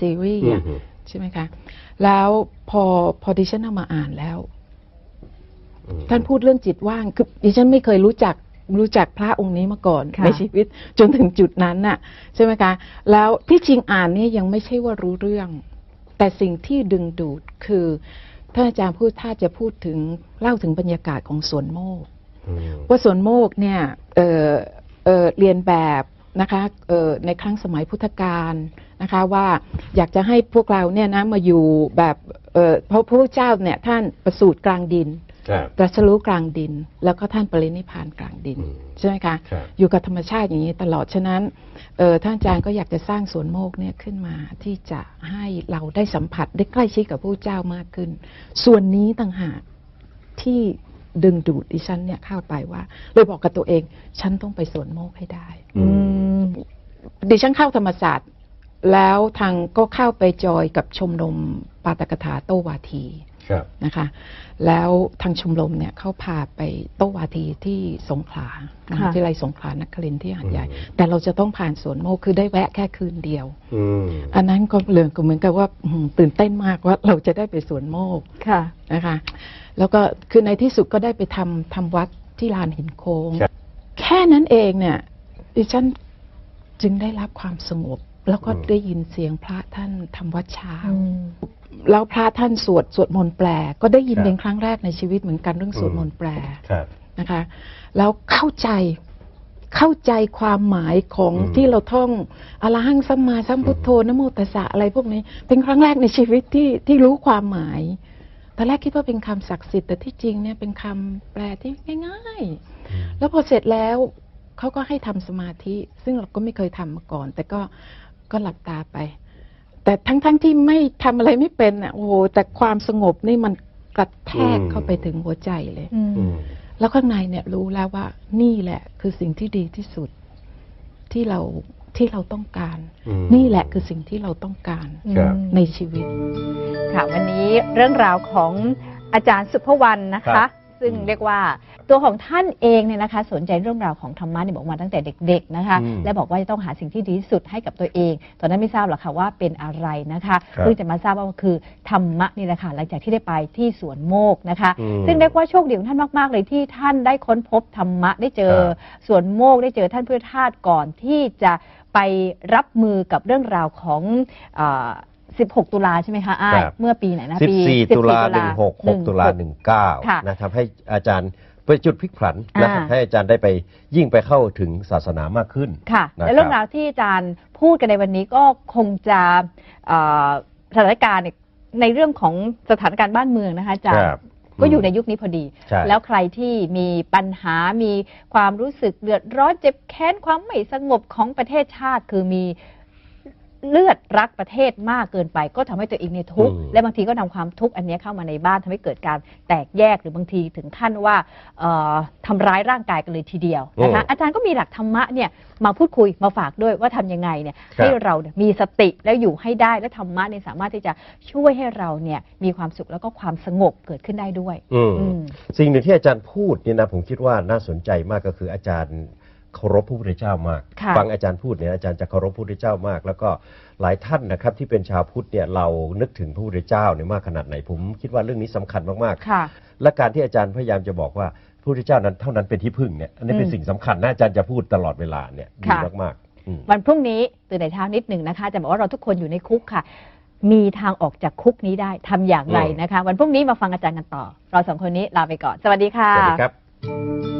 ซีรีส์อะอือฮึใช่ไหมคะ แล้วพอพอดิฉันเอามาอ่านแล้ว อืม ท่านพูดเรื่องจิตว่างคือดิฉันไม่เคยรู้จักรู้จักพระองค์นี้มาก่อนค่ะ ในชีวิตจนถึงจุดนั้นน่ะใช่ไหมคะแล้วที่จริงอ่านเนี่ยยังไม่ใช่ว่ารู้เรื่อง แต่สิ่งที่ดึงดูดคือท่านอาจารย์พูดถ้าจะพูดถึงเล่าถึงบรรยากาศของสวนโมกอืมว่าสวนโมกเนี่ยเอ่อเอ่อเรียนแบบ นะคะเอ่อในครั้งสมัยพุทธกาลนะคะว่าอยากจะให้พวกเราเนี่ยนะมาอยู่แบบเอ่อเพราะพระพุทธเจ้าเนี่ยท่านประสูติกลางดินครับตรัสรู้กลางดิน แล้วก็ท่านปรินิพพานกลางดินอืมใช่ไหมคะครับอยู่กับธรรมชาติอย่างนี้ตลอดฉะนั้นเอ่อท่านอาจารย์ก็อยากจะสร้างสวนโมกเนี่ยขึ้นมาที่จะให้เราได้สัมผัสได้ใกล้ชิดกับพระพุทธเจ้ามากขึ้น ส่วนนี้ต่างหากที่ดึงดูดดิฉันเนี่ยเข้าไปว่าเลยบอกกับตัวเอง ฉันต้องไปสวนโมกให้ได้อือืม ดิฉันเข้าธรรมศาสตร์ แล้วทางก็เข้าไปจอยกับชมรมปาตกถาโตวาทีครับนะคะ แล้วทางชมรมเนี่ยเขาพาไปโตวาทีที่สงขลามหาค่ะวิทยาลัยสงขลานครินทร์ที่หาดใหญ่อืมแต่เราจะต้องผ่านสวนโมกคือได้แวะแค่คืนเดียวอืมอันนั้นก็เรื่องก็เหมือนกับว่าอื้อหือตื่นเต้นมากว่าเราจะได้ไปสวนโมกค่ะนะคะ แล้วก็คือในที่สุดก็ได้ไปทำทำวัดที่ลานหินโค้งครับแค่นั้นเองเนี่ยดิฉัน จึงได้รับความสงบ แล้วก็ได้ยินเสียงพระท่านทำวัดเช้า แล้วพระท่านสวดสวดมนต์แปล ก็ได้ยินครับเป็นครั้งแรกในชีวิตเหมือนกันเรื่องสวดมนต์แปลครับนะคะ แล้วเข้าใจเข้าใจความหมายของอืมที่เราท่องอรหังสัมมาสัมพุทโธนะโมตัสสะอะไรพวกนี้ เป็นครั้งแรกในชีวิตที่ที่รู้ความหมายตอนแรกคิดว่าเป็นคำศักดิ์สิทธิ์แต่ที่จริงเนี่ยเป็นคำแปลที่ง่าย ๆ แล้วพอเสร็จแล้ว เขาก็ให้ทำสมาธิ ซึ่งเราก็ไม่เคยทำมาก่อน แต่ก็ก็หลับตาไป แต่ทั้งๆทที่ไม่ทำอะไรไม่เป็นอะโอ้โหแต่ความสงบนี่มันกระแทกอืมเข้าไปถึงหัวใจเลยอืมอืมแล้วข้างในเนี่ยรู้แล้วว่านี่แหละ คือสิ่งที่ดีที่สุดที่เราที่เราต้องการอืมนี่แหละคือสิ่งที่เราต้องการครับในชีวิต ค่ะวันนี้เรื่องราวของอาจารย์สุภวรรณนะครัคะบซึ่งเรียกว่า ตัวของท่านเองเนี่ยนะคะ สนใจเรื่องราวของธรรมะเนี่ยบอกมาตั้งแต่เด็กๆนะคะ อืมและบอกว่าจะต้องหาสิ่งที่ดีที่สุดให้กับตัวเอง ตอนนั้นไม่ทราบหรอกค่ะว่าเป็นอะไรนะคะครับเพิ่งจะมาทราบว่าคือธรรมะนี่แหละค่ะหลังจากที่ได้ไปที่สวนโมกนะคะ อืมซึ่งเรียกว่าโชคดีของท่านมากๆเลยที่ท่านได้ค้นพบธรรมะได้เจอ ครับสวนโมกได้เจอท่านเพื่อทาสก่อนที่จะไปรับมือกับเรื่องราวของเอ่อ16 ตุลาใช่ไหมคะอ้ายครับ เมื่อปีไหนนะสิบปีสี่14 ตุลาหนึ่งหกหกตุลาหนึ่งเก้าค่ะ นะครับให้อาจารย์ เป็นจุดพลิกผันนะครับอ่า ให้อาจารย์ได้ไปยิ่งไปเข้าถึงศาสนามากขึ้นค่ะนะครับและเรื่องราวที่อาจารย์พูดกันในวันนี้ก็คงจะเอ่อสถานการณ์เนี่ยในเรื่องของสถานการณ์บ้านเมืองนะคะอาจารย์ครับก็อยู่ในยุคนี้พอดี ใช่แล้วใครที่มีปัญหา มีความรู้สึกเดือดร้อนเจ็บแค้นความไม่สงบของประเทศชาติ คือมี เลือดรักประเทศมากเกินไป ก็ทำให้ตัวเองเนี่ยทุกข์อืมและบางทีก็นำความทุกข์อันเนี้ยเข้ามาในบ้านทำให้เกิดการแตกแยกหรือบางทีถึงขั้นว่าเอ่อทำร้ายร่างกายกันเลยทีเดียวนะคะอาจารย์ก็มีหลักธรรมะเนี่ยมาพูดคุยมาฝากด้วยว่าทำยังไงเนี่ยครับให้เราเนี่ยมีสติแล้วอยู่ให้ได้และธรรมะเนี่ยสามารถที่จะช่วยให้เราเนี่ยมีความสุขแล้วก็ความสงบเกิดขึ้นได้ด้วยอืมอืมสิ่งหนึ่งที่อาจารย์พูดเนี่ยนะผมคิดว่าน่าสนใจมากก็คืออาจารย์ เคารพพระพุทธเจ้ามาก ค่ะฟังอาจารย์พูดเนี่ยอาจารย์จะเคารพพระพุทธเจ้ามาก แล้วก็หลายท่านนะครับที่เป็นชาวพุทธเนี่ยเรานึกถึงพระพุทธเจ้าเนี่ยมากขนาดไหนผมคิดว่าเรื่องนี้สำคัญมากค่ะ ๆ และการที่อาจารย์พยายามจะบอกว่าพระพุทธเจ้านั้นเท่านั้นเป็นที่พึ่งเนี่ยอันนี้เป็นอืมสิ่งสำคัญนะอาจารย์จะพูดตลอดเวลาเนี่ยดีค่ะ มากๆอืม วันพรุ่งนี้ตื่นในเช้านิดหนึ่งนะคะจะบอกว่าเราทุกคนอยู่ในคุกค่ะ มีทางออกจากคุกนี้ได้ทำอย่างไรอืมนะคะ วันพรุ่งนี้มาฟังอาจารย์กันต่อ เราสองคนนี้ลาไปก่อน สวัสดีค่ะ สวัสดีครับ